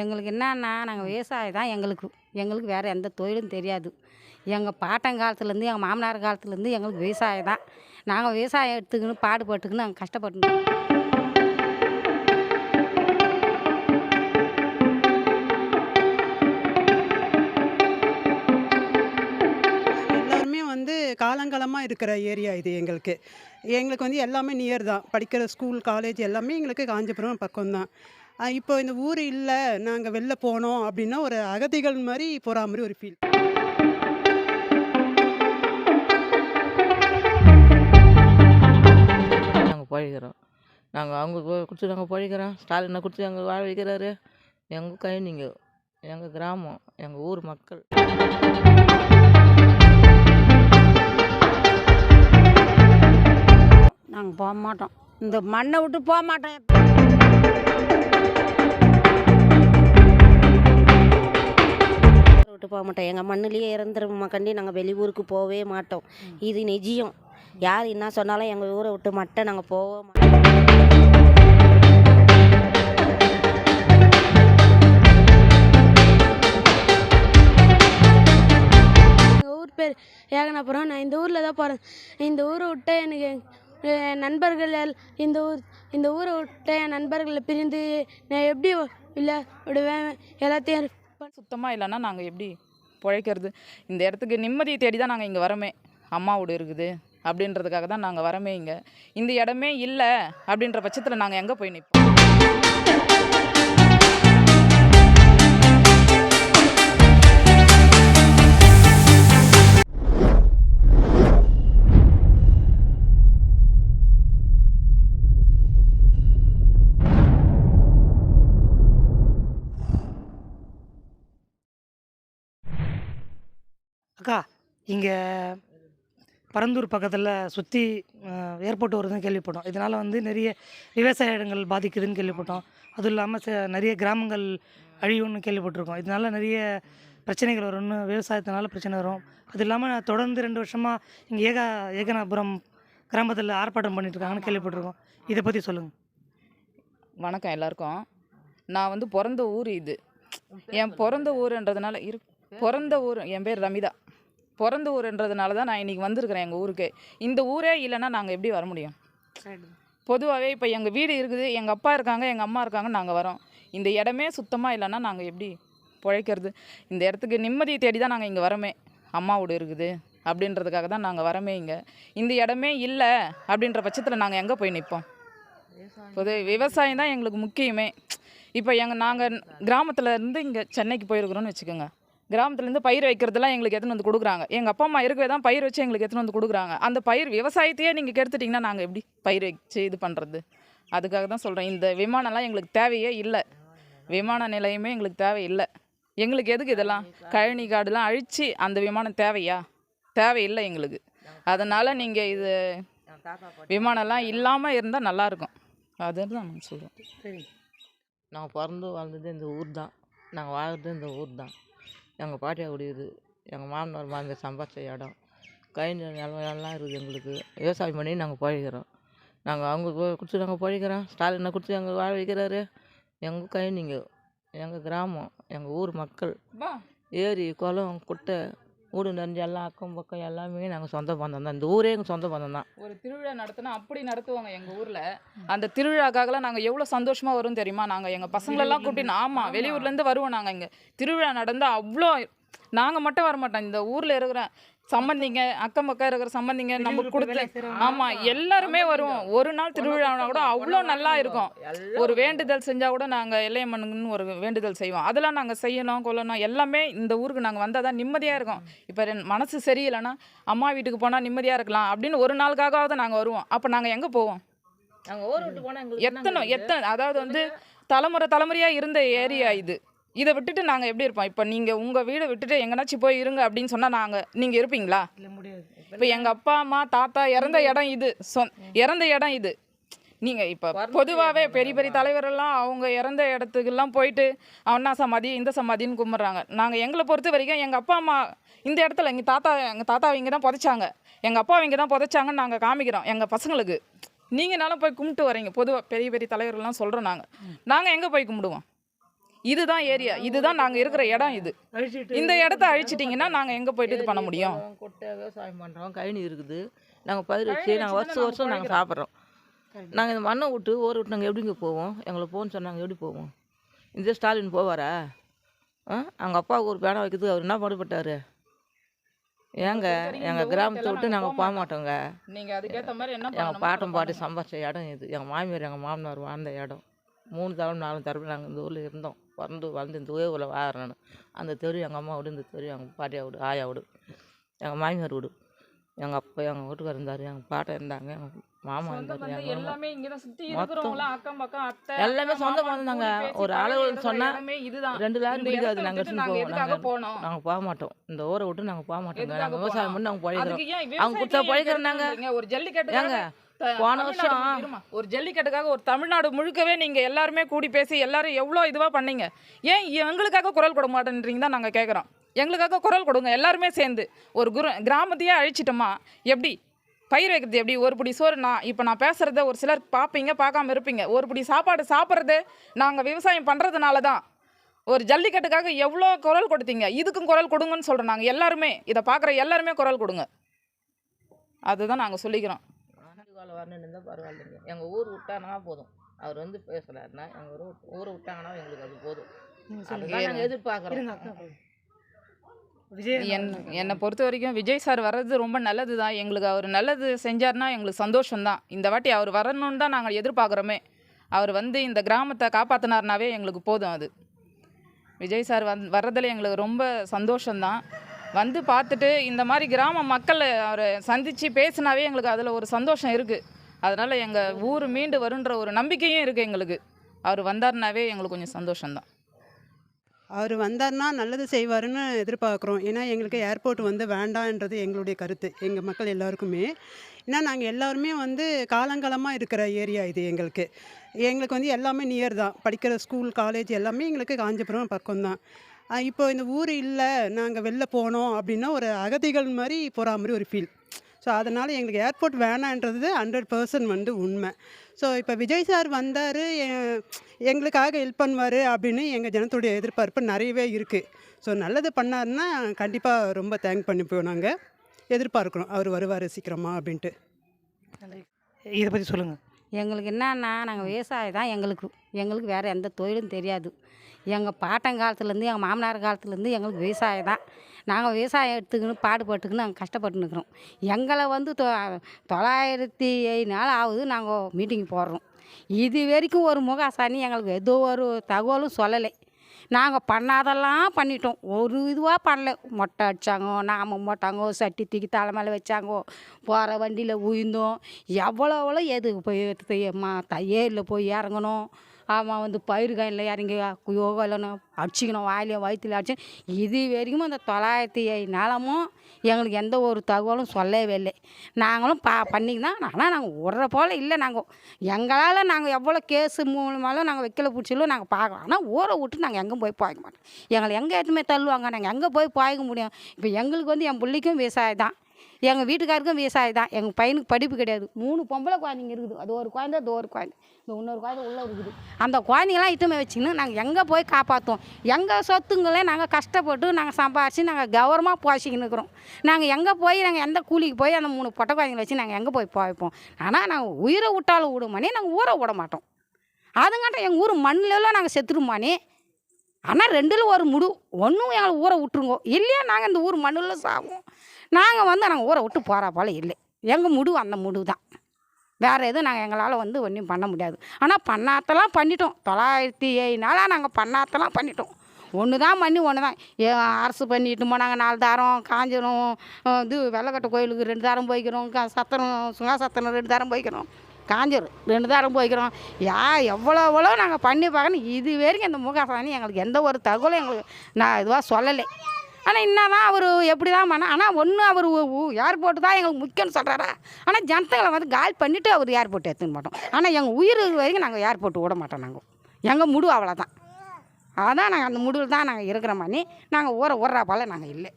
எங்களுக்கு என்னன்னா நாங்கள் விவசாயம் தான் எங்களுக்கு. எங்களுக்கு வேறு எந்த தொழிலும் தெரியாது. எங்கள் பாட்டங்காலத்துலேருந்து எங்கள் மாமனார் காலத்துலேருந்து எங்களுக்கு விவசாயம் தான். நாங்கள் விவசாயம் எடுத்துக்கின்னு பாடுபட்டுக்கின்னு நாங்கள் கஷ்டப்பட்டு எல்லாருமே வந்து காலங்காலமாக இருக்கிற ஏரியா இது எங்களுக்கு. எங்களுக்கு வந்து எல்லாமே நியர் தான். படிக்கிற ஸ்கூல் காலேஜ் எல்லாமே எங்களுக்கு காஞ்சிபுரம் பக்கம்தான். இப்போ இந்த ஊர் இல்லை நாங்கள் வெளில போனோம் அப்படின்னா ஒரு அகதிகள் மாதிரி போகிற மாதிரி ஒரு ஃபீல் நாங்கள் பழகிறோம் நாங்கள் அவங்க கு- கொடுத்து நாங்கள் பழகிறோம் ஸ்டாலினை கொடுத்து எங்கள் வாழ வைக்கிறாரு? எங்கள் கழனிங்க எங்கள் கிராமம் எங்கள் ஊர் மக்கள். நாங்கள் போக மாட்டோம். இந்த மண்ணை விட்டு போக மாட்டோம் விட்டு போக மாட்டோம். எங்கள் மண்ணிலேயே இறந்துருமா கண்டி நாங்கள் வெளியூருக்கு போகவே மாட்டோம். இது நிஜியம். யார் என்ன சொன்னாலும் எங்கள் ஊரை விட்டு மட்டும் நாங்கள் போக மாட்டோம். எங்கள் ஊர் பேர் ஏகனாபுரம். நான் இந்த ஊரில் தான் போகிறேன் இந்த ஊரை விட்டு எனக்கு நண்பர்கள் எல்- இந்த ஊர் இந்த ஊரை விட்டு என் நண்பர்களை பிரிந்து நான் எப்படி இல்லை விடுவேன்? எல்லாத்தையும் சுத்தமாக இல்லைன்னா நாங்கள் எப்படி பிழைக்கிறது? இந்த இடத்துக்கு நிம்மதியை தேடி தான் நாங்கள் இங்கே வரமே அம்மா வீடு இருக்குது. அப்படின்றதுக்காக தான் நாங்கள் வரமே இங்கே. இந்த இடமே இல்லை அப்படின்ற பட்சத்தில் நாங்கள் எங்கே போய் நிற்போம் அக்கா இங்கே பரந்தூர் பக்கத்தில் சுற்றி ஏர்போர்ட் வருதுன்னு கேள்விப்பட்டோம். இதனால் வந்து நிறைய விவசாய இடங்கள் பாதிக்குதுன்னு கேள்விப்பட்டோம். அதுவும் இல்லாமல் ச நிறைய கிராமங்கள் அழியும்னு கேள்விப்பட்டிருக்கோம். இதனால நிறைய பிரச்சனைகள் வரும்னு விவசாயத்தினால பிரச்சனை வரும். அது இல்லாமல் தொடர்ந்து ரெண்டு வருஷமாக இங்கே ஏகா ஏகனாபுரம் கிராமத்தில் ஆர்ப்பாட்டம் பண்ணிட்டுருக்காங்கன்னு கேள்விப்பட்டிருக்கோம். இதை பற்றி சொல்லுங்கள் வணக்கம் எல்லாருக்கும். நான் வந்து பிறந்த ஊர் இது. என் பிறந்த ஊருன்றதுனால இரு பிறந்த ஊர் என் பேர் ரமிதா. பிறந்த ஊருன்றதுனால தான் நான் இன்றைக்கி வந்திருக்கிறேன் எங்கள் ஊருக்கு. இந்த ஊரே இல்லைன்னா நாங்கள் எப்படி வர முடியும்? பொதுவாகவே இப்போ எங்கள் வீடு இருக்குது எங்கள் அப்பா இருக்காங்க எங்கள் அம்மா இருக்காங்க நாங்கள் வரோம். இந்த இடமே சுத்தமாக இல்லைன்னா நாங்கள் எப்படி பிழைக்கிறது? இந்த இடத்துக்கு நிம்மதியை தேடி தான் நாங்கள் இங்கே வரமே அம்மா வீடு இருக்குது அப்படின்றதுக்காக தான் நாங்கள் வரமே இங்கே. இந்த இடமே இல்லை அப்படின்ற பட்சத்தில் நாங்கள் எங்கே போய் நிற்போம் பொது விவசாயம் தான் எங்களுக்கு முக்கியமே. இப்போ எங்கள் நாங்கள் கிராமத்தில் இருந்து இங்கே சென்னைக்கு போயிருக்கிறோன்னு வச்சுக்கோங்க. கிராமத்துலேருந்து பயிர் வைக்கிறதுலாம் எங்களுக்கு எடுத்துன்னு வந்து கொடுக்குறாங்க. எங்கள் அப்பா அம்மா இருக்கவே தான் பயிர் வச்சு எங்களுக்கு எடுத்துன்னு வந்து கொடுக்குறாங்க. அந்த பயிர் விவசாயத்தையே நீங்கள் கெடுத்துட்டிங்கன்னா நாங்கள் எப்படி பயிர் வச்சு இது பண்ணுறது அதுக்காக தான் சொல்கிறேன் இந்த விமானம்லாம் எங்களுக்கு தேவையே இல்லை. விமான நிலையமே எங்களுக்கு தேவையில்லை. எங்களுக்கு எதுக்கு இதெல்லாம்? கழனி காடுலாம் அழித்து அந்த விமானம் தேவையா? தேவையில்லை எங்களுக்கு. அதனால் நீங்கள் இது விமானம்லாம் இல்லாமல் இருந்தால் நல்லாயிருக்கும் அதுதான் நான் சொல்கிறேன் நான் பிறந்து வாழ்ந்தது இந்த ஊர் தான் நாங்கள் வாழ்றது இந்த ஊர் தான் எங்கள் பாட்டியா குடியுது எங்கள் மாமனார் மாமியார் சம்பாதிச்ச இடம். கழிஞ்ச நிலம் எல்லாம் இருக்குது எங்களுக்கு. விவசாயம் பண்ணி நாங்கள் பழகிறோம் நாங்கள் அவங்க கொடுத்து நாங்கள் பழகிறோம் ஸ்டாலினை கொடுத்து எங்கள் வாழ வைக்கிறாரு? எங்கள் கழனிங்க எங்கள் கிராமம் எங்கள் ஊர் மக்கள். ஏரி குளம் குட்டை வீடு நிறைஞ்ச எல்லாம் அக்கம் பக்கம் எல்லாமே நாங்கள் சொந்த பந்தம் தான். இந்த ஊரே எங்கள் சொந்த பந்தம் தான். ஒரு திருவிழா நடத்தினா அப்படி நடத்துவாங்க எங்கள் ஊரில். அந்த திருவிழாக்காகலாம் நாங்கள் எவ்வளோ சந்தோஷமாக வரும் தெரியுமா? நாங்கள் எங்கள் பசங்களெல்லாம் கூட்டின்னு ஆமாம் வெளியூர்லேருந்து வருவோம் நாங்கள் இங்கே. திருவிழா நடந்தால் அவ்வளோ நாங்கள் மட்டும் வர மாட்டோம் இந்த ஊரில் இருக்கிற சம்பந்திங்க அக்கம் பக்கம் இருக்கிற சம்பந்திங்க நம்ம கொடுத்து ஆமாம் எல்லாருமே வருவோம். ஒரு நாள் திருவிழானா கூட அவ்வளோ நல்லா இருக்கும். ஒரு வேண்டுதல் செஞ்சால் கூட நாங்கள் எல்லையம்மனுக்குன்னு ஒரு வேண்டுதல் செய்வோம். அதெல்லாம் நாங்கள் செய்யணும் கொள்ளணும் எல்லாமே இந்த ஊருக்கு நாங்கள் வந்தால் தான் நிம்மதியாக இருக்கும். இப்போ மனசு சரியில்லைன்னா அம்மா வீட்டுக்கு போனால் நிம்மதியாக இருக்கலாம் அப்படின்னு ஒரு நாளுக்காகவாவது நாங்கள் வருவோம். அப்போ நாங்கள் எங்கே போவோம்? எத்தனை எத்தனை அதாவது வந்து தலைமுறை தலைமுறையாக இருந்த ஏரியா இது. இதை விட்டுட்டு நாங்கள் எப்படி இருப்போம்? இப்போ நீங்கள் உங்கள் வீடை விட்டுட்டு எங்கனாச்சும் போய் இருங்க அப்படின்னு சொன்னால் நாங்கள் நீங்கள் இருப்பீங்களா? இல்லை முடியாது. இப்போ எங்கள் அப்பா அம்மா தாத்தா இறந்த இடம் இது. சொ இறந்த இடம் இது. நீங்கள் இப்போ பொதுவாகவே பெரிய பெரிய தலைவரெல்லாம் அவங்க இறந்த இடத்துக்கெல்லாம் போயிட்டு அண்ணா சமாதி இந்த சமாதின்னு கும்பிட்றாங்க. நாங்கள் எங்களை பொறுத்த வரைக்கும் எங்கள் அப்பா அம்மா இந்த இடத்துல எங்கள் தாத்தா எங்கள் தாத்தாவை இங்கே தான் புதைச்சாங்க. எங்கள் அப்பாவை இங்கே தான் புதைச்சாங்கன்னு நாங்கள் காமிக்கிறோம் எங்கள் பசங்களுக்கு. நீங்கனாலும் போய் கும்பிட்டு வரீங்க. பொதுவாக பெரிய பெரிய தலைவர்கள்லாம் சொல்கிறோம் நாங்கள் நாங்கள் எங்கே போய் கும்பிடுவோம்? இதுதான் ஏரியா. இதுதான் நாங்கள் இருக்கிற இடம் இது. இந்த இடத்த அழிச்சிட்டிங்கன்னா நாங்கள் எங்கே போயிட்டு இது பண்ண முடியும்? கொட்டை விவசாயம் பண்ணுறோம் கழனி இருக்குது. நாங்கள் பயிர் வச்சு நாங்கள் வருஷம் வருஷம் நாங்கள் சாப்பிட்றோம். நாங்கள் இந்த மண்ணை விட்டு ஊரை விட்டு நாங்கள் எப்படிங்க போவோம்? எங்களை போன்னு சொன்னாங்க எப்படி போவோம்? இந்த ஸ்டாலின் போவாரா? ஆ? அவங்க அப்பாவுக்கு ஒரு பேனை வைக்கிறதுக்கு அவர் என்ன பாடுபட்டார்? ஏங்க எங்கள் கிராமத்தை விட்டு நாங்கள் போக மாட்டோங்க. நீங்கள் அதுக்கேற்ற மாதிரி என்ன எங்கள் பாட்டம் பாட்டி சம்பாதிச்ச இடம் இது. எங்கள் மாமியார் எங்கள் மாமனார் வாழ்ந்த இடம். மூணு தடவை நாலு தடவை நாங்கள் இந்த ஊரில் இருந்தோம். பிறந்து வளர்ந்து இந்த ஊரில் வாழறேன் நான். அந்த தெரு எங்கள் அம்மா வீடு இந்த தெரு எங்கள் பாட்டியா வீடு ஆயா வீடு எங்கள் மாமியார் வீடு எங்கள் அப்பா எங்கள் வீட்டுக்கார் இருந்தார் எங்கள் பாட்டன் இருந்தாங்க எங்கள் மாமா இருந்தார் எல்லாமே மொத்தம் எல்லாமே சொந்த பந்தம் தாங்க. ஒரு அளவுன்னு சொன்னா இதுதான். ரெண்டு லாரி பிடிக்காது. நாங்கள் எடுத்துன்னு நாங்கள் போவோம். நாங்கள் நாங்கள் போக மாட்டோம். இந்த ஊரை விட்டு நாங்கள் போக எதுக்காக நாங்கள் விவசாயம் பண்ணி நாங்கள் ஏன் அவங்க கொடுத்தா பழிக்கிறோம் நாங்க. கெடுக்கிறீங்க? ஒரு த- போன வருஷம். ஒரு ஜல்லிக்கட்டுக்காக ஒரு தமிழ்நாடு முழுக்கவே நீங்க எல்லாருமே கூடி பேசி எல்லாரும் எவ்வளோ இதுவா பண்ணீங்க? ஏன் எங்களுக்காக குரல் கொடுக்க மாட்டேன்றீங்க தான் நாங்க கேட்குறோம் எங்களுக்காக குரல் கொடுங்க எல்லாருமே சேர்ந்து. ஒரு குரு கிராமத்தையே அழிச்சிட்டோமா? எப்படி? பயிர் வைக்கிறது எப்படி? ஒரு பிடி சோறு நான் இப்போ நான் பேசுகிறத ஒரு சிலர் பார்ப்பீங்க பார்க்காம இருப்பீங்க. ஒரு பிடி சாப்பாடு சாப்பிட்றது நாங்கள் விவசாயம் பண்ணுறதுனால தான். ஒரு ஜல்லிக்கட்டுக்காக எவ்வளோ குரல் கொடுத்தீங்க? இதுக்கும் குரல் கொடுங்கன்னு சொல்கிறோம் நாங்கள் எல்லாருமே. இதை பார்க்குற எல்லாருமே குரல் கொடுங்க. அதுதான் நாங்கள் சொல்லிக்கிறோம். வேலை வரணுன்னு இருந்தால் பரவாயில்லைங்க எங்கள் ஊர் விட்டானா போதும். அவர் வந்து பேசலாருன்னா எங்கள் ஊர் ஊரை விட்டாங்கன்னா எங்களுக்கு அது போதும். அதுதான் நாங்கள் எதிர்பார்க்குறோம். என் என்னை பொறுத்த வரைக்கும் விஜய் சார் வர்றது ரொம்ப நல்லது தான் எங்களுக்கு அவர் நல்லது செஞ்சார்னா எங்களுக்கு சந்தோஷம்தான். இந்த வாட்டி அவர் வரணும்னு தான் நாங்கள் எதிர்பார்க்குறோமே. அவர் வந்து இந்த கிராமத்தை காப்பாற்றினார்னாவே எங்களுக்கு போதும் அது. விஜய் சார் வந் வர்றதில் எங்களுக்கு ரொம்ப சந்தோஷம்தான். வந்து பார்த்துட்டு இந்த மாதிரி கிராம மக்களை அவரை சந்தித்து பேசினாவே எங்களுக்கு அதில் ஒரு சந்தோஷம் இருக்குது அதனால் எங்கள் ஊர் மீண்டு வருன்ற ஒரு நம்பிக்கையும் இருக்குது எங்களுக்கு. அவர் வந்தார்னாவே எங்களுக்கு கொஞ்சம் சந்தோஷம்தான். அவர் வந்தார்னா நல்லது செய்வாருன்னு எதிர்பார்க்குறோம். ஏன்னா எங்களுக்கு ஏர்போர்ட் வந்து வேண்டான்றது எங்களுடைய கருத்து எங்கள் மக்கள் எல்லாருக்குமே. ஏன்னா நாங்கள் எல்லாருமே வந்து காலங்காலமாக இருக்கிற ஏரியா இது எங்களுக்கு. எங்களுக்கு வந்து எல்லாமே நியர் தான். படிக்கிற ஸ்கூல் காலேஜ் எல்லாமே எங்களுக்கு காஞ்சிபுரம் பக்கம்தான். தான் இப்போ இந்த ஊர் இல்லை நாங்கள் வெளில போனோம் அப்படின்னா ஒரு அகதிகள் மாதிரி போகிற மாதிரி ஒரு ஃபீல் ஸோ அதனால் எங்களுக்கு ஏர்போர்ட் வேணான்றது ஹண்ட்ரட் பர்சன்ட் வந்து உண்மை. ஸோ இப்போ விஜய் சார் வந்தார் எங்களுக்காக ஹெல்ப் பண்ணுவார் அப்படின்னு எங்கள் ஜனத்துடைய எதிர்பார்ப்பு நிறையவே இருக்குது ஸோ நல்லது பண்ணாருன்னா கண்டிப்பாக ரொம்ப தேங்க் பண்ணிப்போம் நாங்கள் எதிர்பார்க்குறோம். அவர் வருவார் சீக்கிரமா அப்படின்ட்டு. இதை பற்றி சொல்லுங்கள் எங்களுக்கு என்னன்னா நாங்கள் விவசாயம் தான் எங்களுக்கு. எங்களுக்கு வேறு எந்த தொழிலும் தெரியாது. எங்கள் பாட்டங்காலத்துலேருந்து எங்கள் மாமனார் காலத்துலேருந்து எங்களுக்கு விவசாயம் தான். நாங்கள் விவசாயம் எடுத்துக்கின்னு பாடுபட்டுக்கின்னு நாங்கள் கஷ்டப்பட்டுன்னு இருக்கிறோம் எங்களை வந்து தொ தொள்ளாயிரத்தி ஏழு நாள் ஆகுது நாங்கள் மீட்டிங் போடுறோம். இது வரைக்கும் ஒரு முகாசானி எங்களுக்கு எதோ ஒரு தகவலும் சொல்லலை. நாங்கள் பண்ணாதெல்லாம் பண்ணிட்டோம். ஒரு இதுவாக பண்ணல. மொட்டை அடித்தாங்கோ நாம மொட்டாங்கோ சட்டி தூக்கி தலை மேலே வச்சாங்கோ போகிற வண்டியில் உயிர்ந்தோம் எவ்வளோ எவ்வளோ எது போய் எடுத்து தையலில் போய் இறங்கணும் அவன் வந்து பயிருக்கா இல்லை இறங்கி இல்லைன்னு அடிச்சிக்கணும் வாயிலையும் வயிற்றுல அடிச்சு இது வரைக்கும் அந்த தொள்ளாயிரத்தி நாளமும் எங்களுக்கு எந்த ஒரு தகவலும் சொல்லவே இல்லை. நாங்களும் பா பண்ணிக்கிதான் ஆனால் நாங்கள் விட்ற போல் இல்லை நாங்கள் எங்களால் நாங்கள் எவ்வளோ கேஸு மூலமாலும் நாங்கள் வைக்கல பிடிச்சாலும் நாங்கள் பார்க்கலாம் ஆனால் ஊரை விட்டு நாங்கள் எங்கே போய் பாய்க்க மாட்டோம். எங்களை எங்கே எதுவுமே தள்ளுவாங்க நாங்கள் எங்கே போய் பாய்க்க முடியும்? இப்போ எங்களுக்கு வந்து என் பிள்ளைக்கும் விவசாயம் தான். எங்கள் வீட்டுக்காருக்கும் விவசாயி தான். எங்கள் பையனுக்கு படிப்பு கிடையாது. மூணு பொம்பளை குழந்தைங்க இருக்குது. அது ஒரு குழந்தை அது ஒரு குழந்தை. இந்த இன்னொரு குழந்தை உள்ளே இருக்குது. அந்த குழந்தைங்களாம் இட்டுமே வச்சுக்கின்னு நாங்கள் எங்கே போய் காப்பாற்றுவோம் எங்கள் சொத்துங்களே நாங்கள் கஷ்டப்பட்டு நாங்கள் சம்பாரித்து நாங்கள் கௌரவமாக போசிக்கின்னு இருக்கிறோம். நாங்கள் எங்கே போய் நாங்கள் எந்த கூலிக்கு போய் அந்த மூணு பொட்டை குழந்தைங்களை வச்சு நாங்கள் எங்கே போய் போய்ப்போம் ஆனால் நாங்கள் உயிரை விட்டாலும் விடுமானே நாங்கள் ஊரை விட மாட்டோம். அதுங்காட்ட எங்கள் ஊர் மண்ணிலலாம் நாங்கள் செத்துருமானே? ஆனால் ரெண்டில் ஒரு முடு ஒன்றும் எங்களை ஊரை விட்டுருங்கோ. இல்லையா நாங்கள் இந்த ஊர் மண்ணில் சாவோம். நாங்கள் வந்து நாங்கள் ஊரை விட்டு போகிற போல இல்லை. எங்கள் முடு அந்த முடு தான். வேறு எதுவும் நாங்கள் எங்களால் வந்து ஒன்றும் பண்ண முடியாது. ஆனால் பண்ணாத்தெல்லாம் பண்ணிட்டோம். தொள்ளாயிரத்தி ஏழு நாளாக நாங்கள் பண்ணாத்தெல்லாம் பண்ணிட்டோம். ஒன்று தான் பண்ணி ஒன்று தான் ஏ அரசு பண்ணிட்டு போனாங்க. நாலு தாரம் காஞ்சிரும் இது வெள்ளக்கட்டை கோயிலுக்கு ரெண்டு தாரம் போய்க்கிறோம். சத்திரம் சுங்கா சத்திரம் ரெண்டு தாரம் போய்க்கிறோம். காஞ்சிரும். ரெண்டு தாரம் போய்க்கிறோம் யா எவ்வளோ எவ்வளோ நாங்கள் பண்ணி பார்க்கணும். இது வரைக்கும் இந்த முகசாமி எங்களுக்கு எந்த ஒரு தகவலும் எங்களுக்கு நான் இதுவாக சொல்லலை. ஆனால் என்னதான் அவர் எப்படி தான் பண்ண ஆனால் ஒன்று அவர் ஏர்போர்ட்டு தான் எங்களுக்கு முக்கியம்னு சொல்கிறாரா ஆனால் ஜனத்தங்களை வந்து கால் பண்ணிவிட்டு அவர் ஏர்போர்ட் எடுத்துன்னு மாட்டோம் ஆனால் எங்கள் உயிர் வரைக்கும் நாங்கள் ஏர்போர்ட் விட மாட்டோம் நாங்கள் எங்கள் முடு அவ்வளோதான். அதான் நாங்கள் அந்த முடிவில் தான் நாங்கள் இருக்கிற மாதிரி நாங்கள் ஊரை ஊர்றா போல் நாங்கள் இல்லை.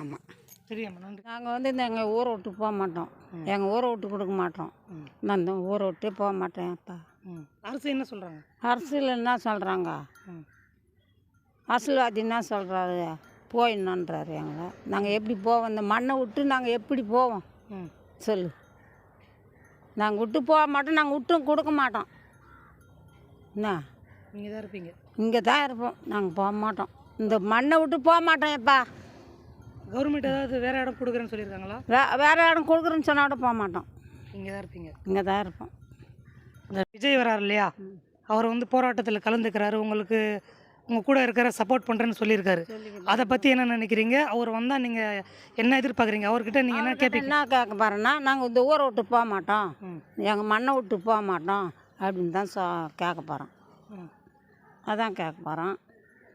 ஆமாம் நன்றி. நாங்கள் வந்து இந்த எங்கள் ஊரை விட்டு போக மாட்டோம். எங்கள் ஊரை விட்டு கொடுக்க மாட்டோம். நான் இந்த ஊரை விட்டே போக மாட்டேன் அப்பா. அரசு என்ன சொல்கிறாங்க அரசியல் என்ன சொல்கிறாங்க அரசியல்வாதி என்ன சொல்கிறாரு போயிடணுன்றாரு எங்களை. நாங்கள் எப்படி போவோம்? இந்த மண்ணை விட்டு நாங்கள் எப்படி போவோம்? சொல்லு. நாங்கள் விட்டு போக மாட்டோம் நாங்கள் விட்டும் கொடுக்க மாட்டோம். என்ன? நீங்கள் தான் இருப்பீங்க. இங்கே தான் இருப்போம். நாங்கள் போக மாட்டோம். இந்த மண்ணை விட்டு போக மாட்டோம் எப்பா கவர்மெண்ட் ஏதாவது வேறு இடம் கொடுக்குறேன்னு சொல்லியிருக்காங்களா? வே வேறு இடம் கொடுக்குறேன்னு சொன்னா கூட போக மாட்டோம். இங்கே தான் இருப்பீங்க. இங்கே தான் இருப்போம். இந்த விஜய் வரார் இல்லையா? அவர் வந்து போராட்டத்தில் கலந்துக்கிறாரு. உங்களுக்கு உங்கள் கூட இருக்கிற சப்போர்ட் பண்ணுறேன்னு சொல்லியிருக்காரு. அதை பற்றி என்ன நினைக்கிறீங்க? அவர் வந்தால் நீங்கள் என்ன எதிர்பார்க்குறீங்க? அவர்கிட்ட நீங்கள் என்ன கேட்பீங்க என்ன கேட்க போகிறேன்னா நாங்கள் இந்த ஊரை விட்டு போக மாட்டோம். எங்கள் மண்ணை விட்டு போக மாட்டோம் அப்படின்னு தான் சொ கேட்க போகிறோம். அதான் கேட்க போகிறோம்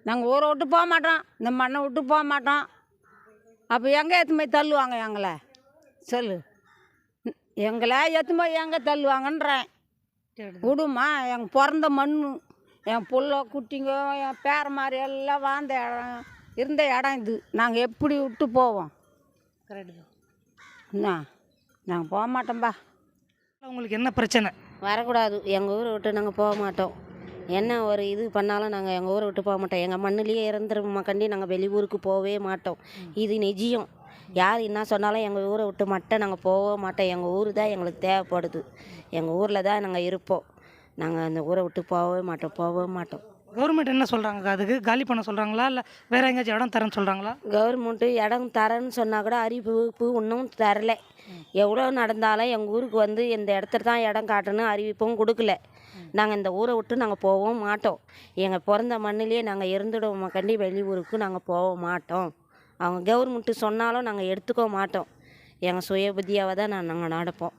நாங்கள் ஊரை விட்டு போக மாட்டோம். இந்த மண்ணை விட்டு போக மாட்டோம். அப்போ எங்கே எடுத்து போய் தள்ளுவாங்க எங்களை? சொல்லு. எங்களை எடுத்து போய் எங்கே தள்ளுவாங்கன்றேன். விடுமா எங்கள் பிறந்த மண் என் புள்ள குட்டிங்க என் பேர மாதிரி எல்லாம் வாழ்ந்த இடம் இருந்த இடம் இது. நாங்கள் எப்படி விட்டு போவோம்? என்ன? நாங்கள் போக மாட்டோம்பா. உங்களுக்கு என்ன பிரச்சனை? வரக்கூடாது. எங்கள் ஊரை விட்டு நாங்கள் போக மாட்டோம். என்ன ஒரு இது பண்ணாலும் நாங்கள் எங்கள் ஊரை விட்டு போக மாட்டோம். எங்கள் மண்ணுலேயே இறந்துருமா கண்டி நாங்கள் வெளியூருக்கு போகவே மாட்டோம். இது நிஜம். யார் என்ன சொன்னாலும் எங்கள் ஊரை விட்டு மட்டும் நாங்கள் போகவே மாட்டோம். எங்கள் ஊர் தான் எங்களுக்கு தேவைப்படுது. எங்கள் ஊரில் தான் நாங்கள் இருப்போம். நாங்கள் அந்த ஊரை விட்டு போகவே மாட்டோம் போகவே மாட்டோம். கவர்மெண்ட் என்ன சொல்கிறாங்க அதுக்கு காலி பண்ண சொல்கிறாங்களா இல்லை வேறு எங்கேயாச்சும் இடம் தரேன்னு சொல்கிறாங்களா கவர்மெண்ட்டு இடம் தரேன்னு சொன்னால் கூட அறிவிப்பு இன்னும் தரல. எவ்வளோ நடந்தாலும் எங்கள் ஊருக்கு வந்து இந்த இடத்துல தான் இடம் காட்டணும் அறிவிப்பும் கொடுக்கல. நாங்கள் இந்த ஊரை விட்டு நாங்கள் போகவும் மாட்டோம். எங்கள் பிறந்த மண்ணிலே நாங்கள் இருந்துடுவோம். கண்டி வெளியூருக்கு நாங்கள் போக மாட்டோம். அவங்க கவர்மெண்ட்டு சொன்னாலும் நாங்கள் எடுத்துக்க மாட்டோம். எங்கள் சுய தான் நான் நாங்கள் நடப்போம்.